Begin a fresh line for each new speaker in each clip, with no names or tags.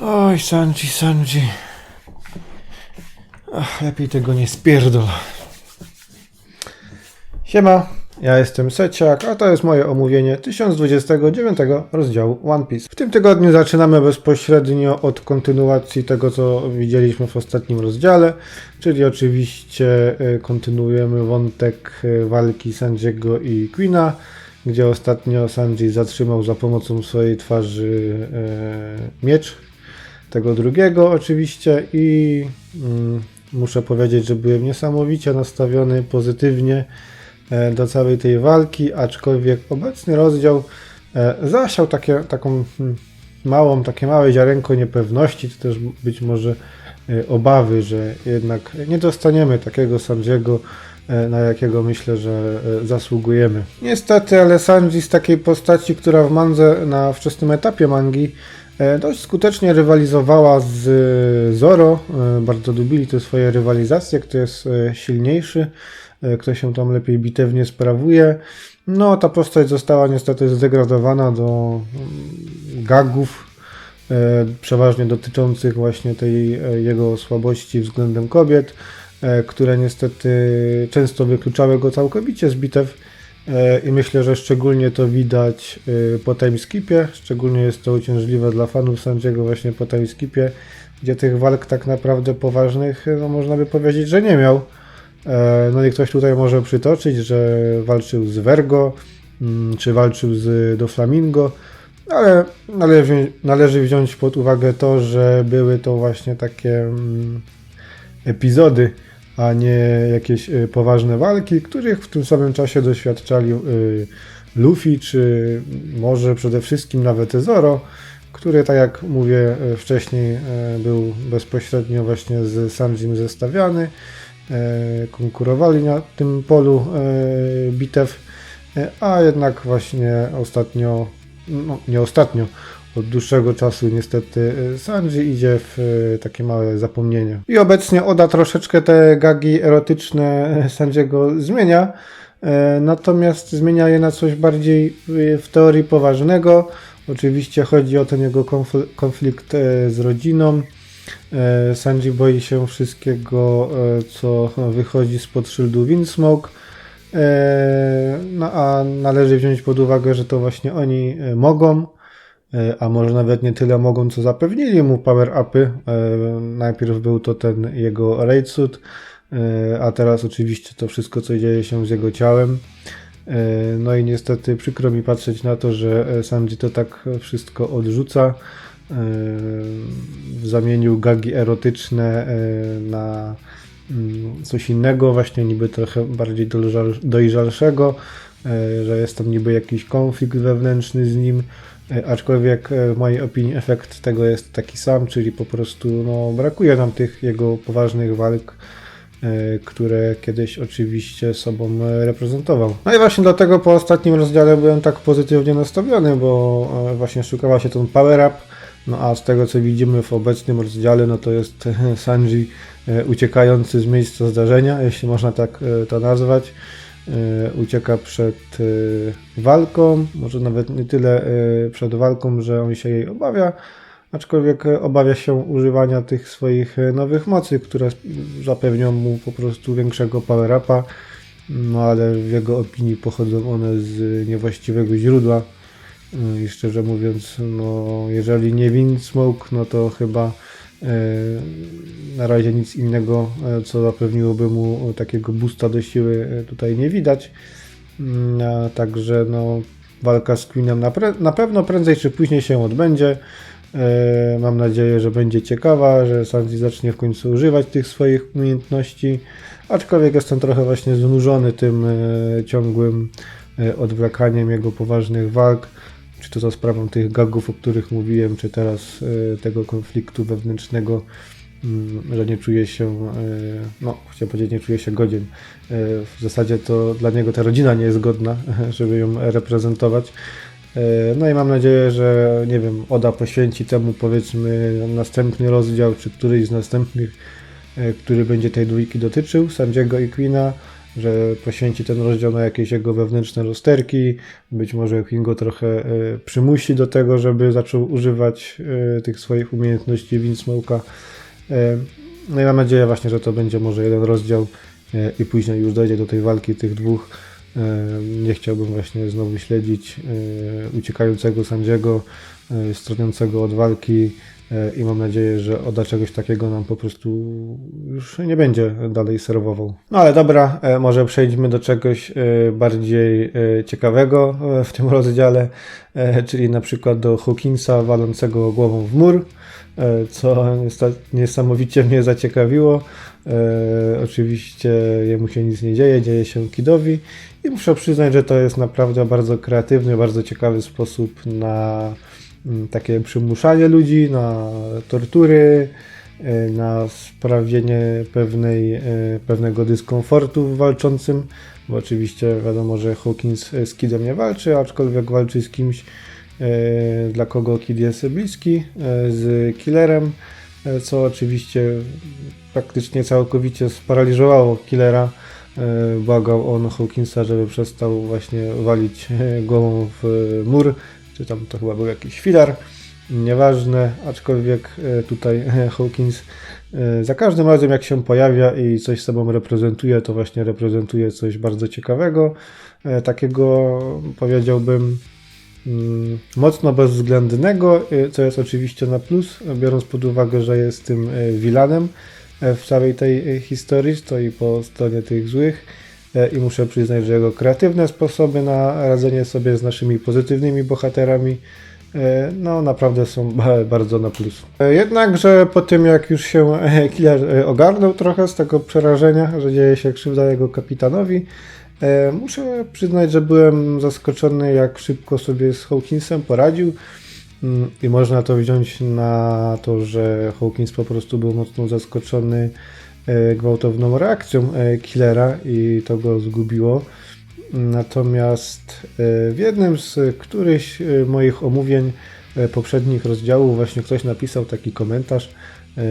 Oj, Sanji, Sanji. Ach, lepiej tego nie spierdol. Siema, ja jestem Seciak, a to jest moje omówienie 1029 rozdziału One Piece. W tym tygodniu zaczynamy bezpośrednio od kontynuacji tego, co widzieliśmy w ostatnim rozdziale, czyli oczywiście y, kontynuujemy wątek y, walki Sanjiego i Queena, gdzie ostatnio Sanji zatrzymał za pomocą swojej twarzy y, miecz tego drugiego oczywiście i mm, muszę powiedzieć, że byłem niesamowicie nastawiony pozytywnie e, do całej tej walki, aczkolwiek obecny rozdział e, zasiał takie, taką mm, małą, takie małe ziarenko niepewności, czy też być może e, obawy, że jednak nie dostaniemy takiego Sanjiego, e, na jakiego myślę, że e, zasługujemy. Niestety, ale Sanji z takiej postaci, która w mandze na wczesnym etapie mangi dość skutecznie rywalizowała z e, Zoro. E, Bardzo lubili te swoje rywalizacje, kto jest e, silniejszy, e, kto się tam lepiej bitewnie sprawuje. No, ta postać została niestety zdegradowana do mm, gagów, e, przeważnie dotyczących właśnie tej e, jego słabości względem kobiet, e, które niestety często wykluczały go całkowicie z bitew. E, I myślę, że szczególnie to widać e, po timeskipie, szczególnie jest to uciążliwe dla fanów Sanjiego właśnie po timeskipie, gdzie tych walk tak naprawdę poważnych, no można by powiedzieć, że nie miał. E, No i ktoś tutaj może przytoczyć, że walczył z Vergo, mm, czy walczył z Doflamingo, ale należy, należy wziąć pod uwagę to, że były to właśnie takie mm, epizody, a nie jakieś y, poważne walki, których w tym samym czasie doświadczali y, Luffy, czy może przede wszystkim nawet Zoro, który, tak jak mówię y, wcześniej, był bezpośrednio właśnie z Sanjim zestawiany. Konkurowali na tym polu bitew, a jednak właśnie ostatnio, no nie ostatnio, od dłuższego czasu niestety y, Sanji idzie w y, takie małe zapomnienie. I obecnie Oda troszeczkę te gagi erotyczne y, Sanjiego zmienia, natomiast zmienia je na coś bardziej w teorii poważnego. Oczywiście chodzi o ten jego konfl- konflikt z rodziną. Sanji boi się wszystkiego, co wychodzi spod szyldu Windsmoke. No a należy wziąć pod uwagę, że to właśnie oni mogą, a może nawet nie tyle mogą, co zapewnili mu power-upy. E, Najpierw był to ten jego raid suit, e, a teraz oczywiście to wszystko, co dzieje się z jego ciałem. E, No i niestety przykro mi patrzeć na to, że e, Sanji to tak wszystko odrzuca. E, Zamienił gagi erotyczne e, na mm, coś innego, właśnie niby trochę bardziej dojrzal- dojrzalszego, e, że jest tam niby jakiś konflikt wewnętrzny z nim, e, aczkolwiek e, w mojej opinii efekt tego jest taki sam, czyli po prostu no, brakuje nam tych jego poważnych walk, e, które kiedyś oczywiście sobą e, reprezentował. No i właśnie dlatego po ostatnim rozdziale byłem tak pozytywnie nastawiony, bo e, właśnie szukała się ten power up, no a z tego co widzimy w obecnym rozdziale, no to jest e, Sanji e, uciekający z miejsca zdarzenia, jeśli można tak e, to nazwać. E, Ucieka przed e, walką, może nawet nie tyle e, przed walką, że on się jej obawia, aczkolwiek obawia się używania tych swoich nowych mocy, które zapewnią mu po prostu większego power-upa, no ale w jego opinii pochodzą one z niewłaściwego źródła. I szczerze mówiąc, no jeżeli nie Windsmoke, no to chyba na razie nic innego, e, co zapewniłoby mu takiego boosta do siły e, tutaj nie widać. Mm, także no, walka z Queenem na, na pewno prędzej czy później się odbędzie. E, Mam nadzieję, że będzie ciekawa, że Sanji zacznie w końcu używać tych swoich umiejętności. Aczkolwiek jestem trochę właśnie znużony tym e, ciągłym e, odwlakaniem jego poważnych walk. Czy to za sprawą tych gagów, o których mówiłem, czy teraz e, tego konfliktu wewnętrznego, mm, że nie czuje się, e, no chciałem powiedzieć, nie czuje się godzien. E, W zasadzie to dla niego ta rodzina nie jest godna, żeby ją reprezentować. No i mam nadzieję, że nie wiem, Oda poświęci temu powiedzmy następny rozdział, czy któryś z następnych, który będzie tej dwójki dotyczył, Sanjiego i Queena, że poświęci ten rozdział na jakieś jego wewnętrzne rozterki. Być może King go trochę e, przymusi do tego, żeby zaczął używać e, tych swoich umiejętności Windsmoke'a. E, no i mam nadzieję właśnie, że to będzie może jeden rozdział i później już dojdzie do tej walki tych dwóch. Nie chciałbym właśnie znowu śledzić uciekającego Sandziego, e, stroniącego od walki i mam nadzieję, że Oda czegoś takiego nam po prostu już nie będzie dalej serwował. No ale dobra, e, może przejdźmy do czegoś e, bardziej e, ciekawego e, w tym rozdziale, e, czyli na przykład do Hawkinsa walącego głową w mur, e, co niesamowicie mnie zaciekawiło. E, oczywiście jemu się nic nie dzieje, dzieje się Kidowi i muszę przyznać, że to jest naprawdę bardzo kreatywny, bardzo ciekawy sposób na takie przymuszanie ludzi, na tortury, e, na sprawienie pewnej, e, pewnego dyskomfortu w walczącym, bo oczywiście wiadomo, że Hawkins z Kidem nie walczy, aczkolwiek walczy z kimś, e, dla kogo Kid jest bliski, z Killerem, co oczywiście praktycznie całkowicie sparaliżowało Killera. Błagał on Hawkinsa, żeby przestał właśnie walić głową w mur, czy tam to chyba był jakiś filar. Nieważne, aczkolwiek e, tutaj Hawkins e, za każdym razem jak się pojawia i coś sobą reprezentuje, to właśnie reprezentuje coś bardzo ciekawego, e, takiego powiedziałbym mm, mocno bezwzględnego, e, co jest oczywiście na plus, biorąc pod uwagę, że jest tym e, vilanem e, w całej tej e, historii, stoi po stronie tych złych e, i muszę przyznać, że jego kreatywne sposoby na radzenie sobie z naszymi pozytywnymi bohaterami e, no naprawdę są ba- bardzo na plus. E, Jednakże po tym jak już się e, Killer e, ogarnął trochę z tego przerażenia, że dzieje się krzywda jego kapitanowi, e, muszę przyznać, że byłem zaskoczony jak szybko sobie z Hawkinsem poradził. Mm, I można to wziąć na to, że Hawkins po prostu był mocno zaskoczony e, gwałtowną reakcją e, Killera i to go zgubiło. Natomiast e, w jednym z którychś e, moich omówień e, poprzednich rozdziałów właśnie ktoś napisał taki komentarz. E, e,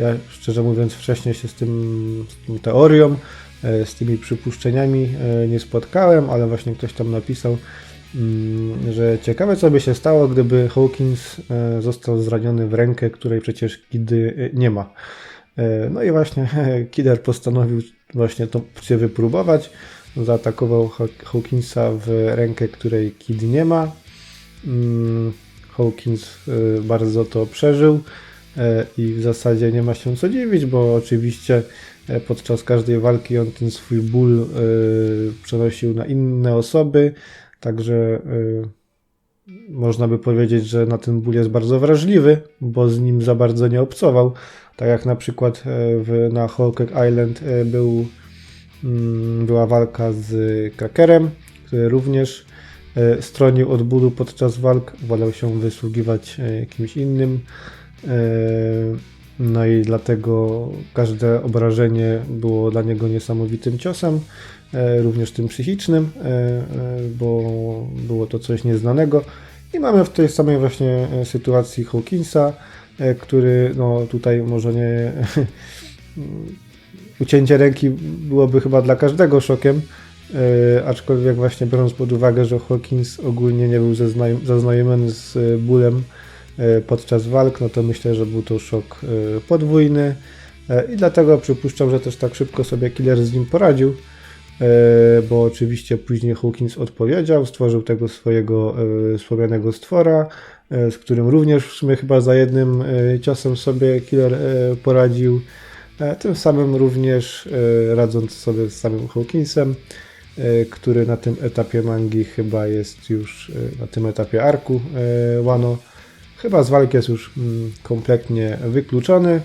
Ja szczerze mówiąc wcześniej się z, tym, z tą teorią, e, z tymi przypuszczeniami e, nie spotkałem, ale właśnie ktoś tam napisał, mm, że ciekawe co by się stało, gdyby Hawkins e, został zraniony w rękę, której przecież Kidy e, nie ma. E, No i właśnie Killer postanowił właśnie tą opcję wypróbować. Zaatakował Haw- Hawkinsa w rękę, której Kid nie ma. Mm, Hawkins e, bardzo to przeżył e, i w zasadzie nie ma się co dziwić, bo oczywiście podczas każdej walki on ten swój ból przenosił na inne osoby, także można by powiedzieć, że na ten ból jest bardzo wrażliwy, bo z nim za bardzo nie obcował. Tak jak na przykład e, w, na Hawkeye Island e, był, mm, była walka z Krakerem, który również e, stronił od bólu podczas walk, wolał się wysługiwać kimś innym. No i dlatego każde obrażenie było dla niego niesamowitym ciosem, e, również tym psychicznym, e, e, bo było to coś nieznanego. I mamy w tej samej właśnie sytuacji Hawkinsa, który no tutaj może nie ucięcie ręki byłoby chyba dla każdego szokiem, aczkolwiek właśnie biorąc pod uwagę, że Hawkins ogólnie nie był zazna- zaznajomiony z bólem podczas walk, no to myślę, że był to szok e, podwójny e, i dlatego przypuszczam, że też tak szybko sobie Killer z nim poradził, e, bo oczywiście później Hawkins odpowiedział, stworzył tego swojego e, wspomnianego stwora, e, z którym również w sumie chyba za jednym e, ciosem sobie Killer e, poradził, e, tym samym również e, radząc sobie z samym Hawkinsem, e, który na tym etapie mangi chyba jest już e, na tym etapie arku e, Wano. Chyba z walki jest już mm, kompletnie wykluczony.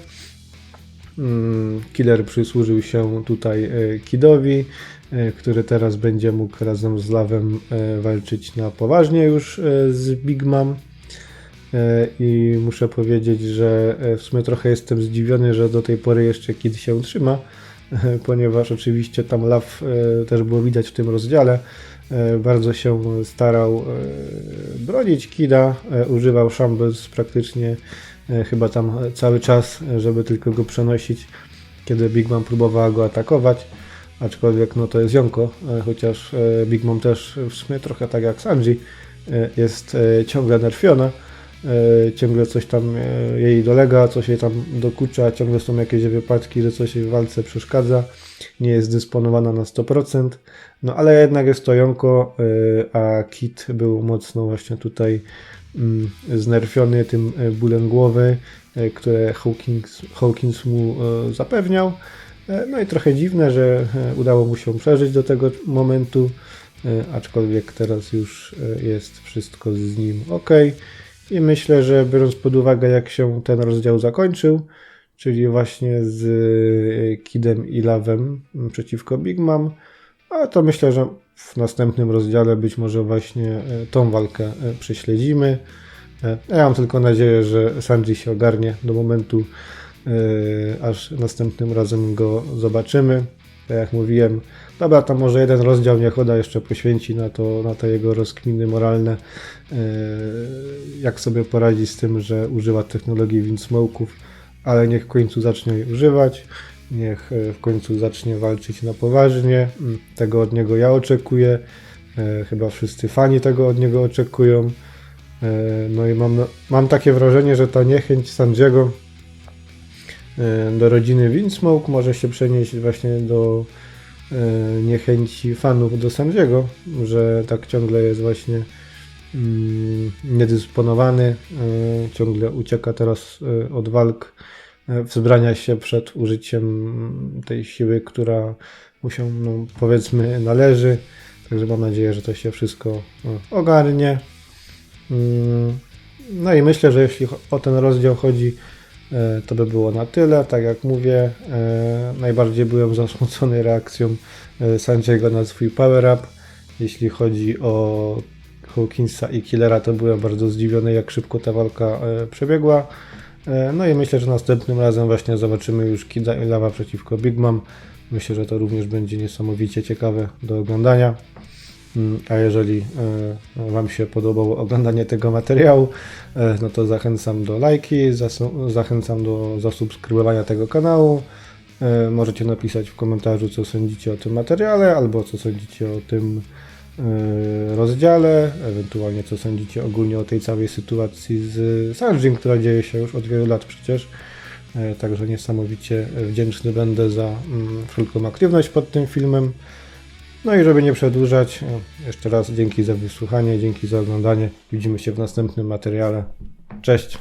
Mm, Killer przysłużył się tutaj e, Kidowi, e, który teraz będzie mógł razem z Lawem e, walczyć na poważnie już z Big Mom. I muszę powiedzieć, że w sumie trochę jestem zdziwiony, że do tej pory jeszcze Kid się trzyma, ponieważ oczywiście tam Law e, też było widać w tym rozdziale. E, Bardzo się starał e, bronić Kida, używał Shambles praktycznie chyba tam cały czas, żeby tylko go przenosić, kiedy Big Mom próbowała go atakować. aczkolwiek no to jest Jonko, chociaż Big Mom też w sumie trochę tak jak Sanji jest ciągle nerfiona, ciągle coś tam e, jej dolega, coś jej tam dokucza, ciągle są jakieś wypadki, że coś jej w walce przeszkadza, nie jest dysponowana na 100%, no ale jednak jest to Jonko, e, a Kit był mocno właśnie tutaj mm, znerfiony tym e, bólem głowy, e, które Hawkins, Hawkins mu e, zapewniał. E, No i trochę dziwne, że e, udało mu się przeżyć do tego momentu, e, aczkolwiek teraz już e, jest wszystko z nim ok. I myślę, że biorąc pod uwagę, jak się ten rozdział zakończył, czyli właśnie z e, Kidem i Lawem przeciwko Big Mom, a to myślę, że w następnym rozdziale być może właśnie e, tą walkę e, prześledzimy. Ja mam tylko nadzieję, że Sanji się ogarnie do momentu, aż następnym razem go zobaczymy. Tak jak mówiłem, dobra, to może jeden rozdział niech Oda jeszcze poświęci na to, na te jego rozkminy moralne, e, jak sobie poradzi z tym, że używa technologii Windsmoke'ów, ale niech w końcu zacznie jej używać, niech e, w końcu zacznie walczyć na poważnie. Mm, Tego od niego ja oczekuję. E, Chyba wszyscy fani tego od niego oczekują. No i mam, mam takie wrażenie, że ta niechęć Sandziego do rodziny Windsmoke może się przenieść właśnie do e, niechęci fanów do Sandziego, że tak ciągle jest właśnie mm, niedysponowany, e, ciągle ucieka teraz e, od walk, e, wzbrania się przed użyciem tej siły, która mu się, no, powiedzmy, należy. Także mam nadzieję, że to się wszystko e, ogarnie. Mm, No i myślę, że jeśli o ten rozdział chodzi, e, to by było na tyle. Tak jak mówię, e, najbardziej byłem zasmucony reakcją e, Sanjiego na swój power-up. Jeśli chodzi o Hawkinsa i Killera, to byłem bardzo zdziwiony, jak szybko ta walka e, przebiegła. E, No i myślę, że następnym razem właśnie zobaczymy już Kida i Lawa przeciwko Big Mom. Myślę, że to również będzie niesamowicie ciekawe do oglądania. Mm, A jeżeli e, Wam się podobało oglądanie tego materiału, e, no to zachęcam do lajki, zachęcam do zasubskrybowania tego kanału. E, Możecie napisać w komentarzu, co sądzicie o tym materiale, albo co sądzicie o tym rozdziale, ewentualnie co sądzicie ogólnie o tej całej sytuacji z Sanjim, która dzieje się już od wielu lat przecież. Także niesamowicie wdzięczny będę za mm, wszelką aktywność pod tym filmem. No i żeby nie przedłużać, e, jeszcze raz dzięki za wysłuchanie, dzięki za oglądanie. Widzimy się w następnym materiale. Cześć!